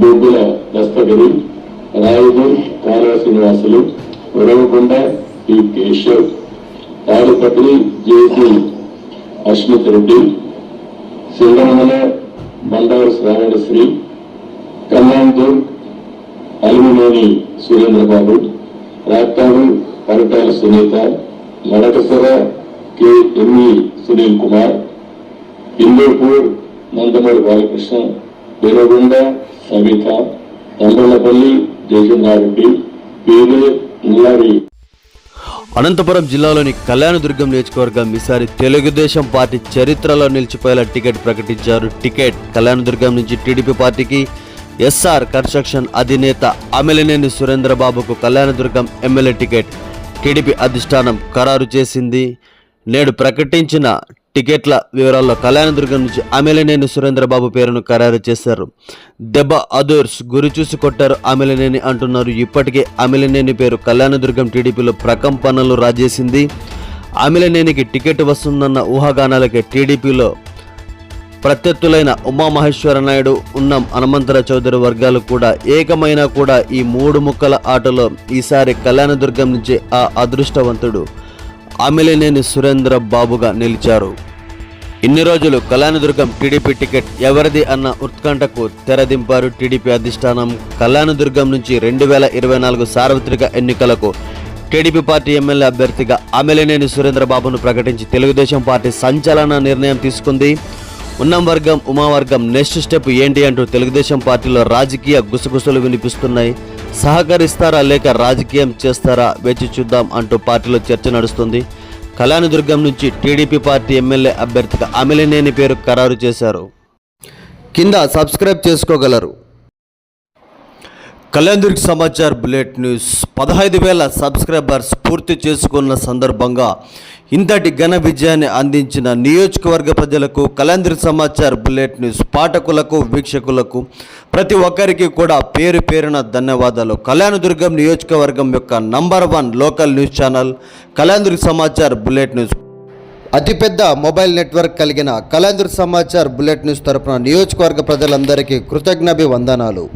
Boggula Dastagiri Rayudu Kaluva Srinivasulu Uravakonda P. Keshav Tadipatri JC Ashmit Reddy Sriramala Bandaru Sravanasri Kalyandurg Alimineni Surendrababu Raptadu Paritala Sunitha Madakasira K. ME Sunil Kumar Hindupur Nandamuri Balakrishna Velugonda Savitha Tandrulapalli Jayachandrareddy పీరే ముల్లారి అనంతపురం జిల్లాలోని కళ్యాణదుర్గం నియోజకవర్గం ఈసారి Telugu Desam party చరిత్రలో నిలిచిపోయేలా ticket ప్రకటించారు. Ticket Kalyanadurgam నుంచి TDP పార్టీకి SR construction అధినేత అమిలినేని సురేంద్రబాబుకు కళ్యాణదుర్గం ఎమ్మెల్యే టికెట్. టీడీపీ అధిష్టానం ఖరారు చేసింది. నేడు ప్రకటించిన టికెట్ల వివరాల్లో కళ్యాణదుర్గం నుంచి అమెలనేని సురేంద్రబాబు పేరును ఖరారు చేశారు. దెబ్బ అదూర్స్ గురి చూసి కొట్టారు అమెలనేని అంటున్నారు. ఇప్పటికే అమెలనేని పేరు కళ్యాణదుర్గం టీడీపీలో ప్రకంపనలు రాజేసింది. అమెలనేనికి టికెట్ వస్తుందన్న ఊహాగానాలకే టీడీపీలో ప్రత్యర్థులైన ఉమామహేశ్వర నాయుడు ఉన్నం హనుమంతర చౌదరి వర్గాలు కూడా ఏకమైనా కూడా ఈ మూడు ముక్కల ఆటలో ఈసారి కళ్యాణదుర్గం నుంచి ఆ అదృష్టవంతుడు అమిలినేని సురేంద్ర బాబుగా నిలిచారు. ఇన్ని రోజులు కళ్యాణదుర్గం టీడీపీ టికెట్ ఎవరిది అన్న ఉత్కంఠకు తెరదింపారు టీడీపీ అధిష్టానం. కళ్యాణదుర్గం నుంచి రెండు వేల ఇరవై నాలుగు సార్వత్రిక ఎన్నికలకు టీడీపీ పార్టీ ఎమ్మెల్యే అభ్యర్థిగా అమెలినేని సురేంద్రబాబును ప్రకటించి తెలుగుదేశం పార్టీ సంచలన నిర్ణయం తీసుకుంది. ఉన్నం వర్గం ఉమావర్గం నెక్స్ట్ స్టెప్ ఏంటి అంటూ తెలుగుదేశం పార్టీలో రాజకీయ గుసగుసలు వినిపిస్తున్నాయి. సహకరిస్తారా లేక రాజకీయం చేస్తారా వేచి చూద్దాం అంటూ పార్టీలో చర్చ నడుస్తుంది. కళ్యాణదుర్గం నుంచి టీడీపీ పార్టీ ఎమ్మెల్యే అభ్యర్థిగా అమిలినేని పేరు ఖరారు చేశారు. కింద సబ్స్క్రైబ్ చేసుకోగలరు. Kalyandurg Samachar bullet news. పదహైదు వేల సబ్స్క్రైబర్స్ పూర్తి చేసుకున్న సందర్భంగా ఇంతటి ఘన విజయాన్ని అందించిన నియోజకవర్గ ప్రజలకు కళ్యాణదుర్గ్ సమాచార్ బులెట్ న్యూస్ పాఠకులకు వీక్షకులకు ప్రతి ఒక్కరికి కూడా పేరు పేరున ధన్యవాదాలు. కళ్యాణదుర్గం నియోజకవర్గం యొక్క number one local news channel Kalyandurg Samachar bullet news. అతిపెద్ద మొబైల్ నెట్వర్క్ కలిగిన కళ్యాణదుర్గ్ సమాచార్ బులెట్ న్యూస్ తరపున నియోజకవర్గ ప్రజలందరికీ కృతజ్ఞాభివందనాలు.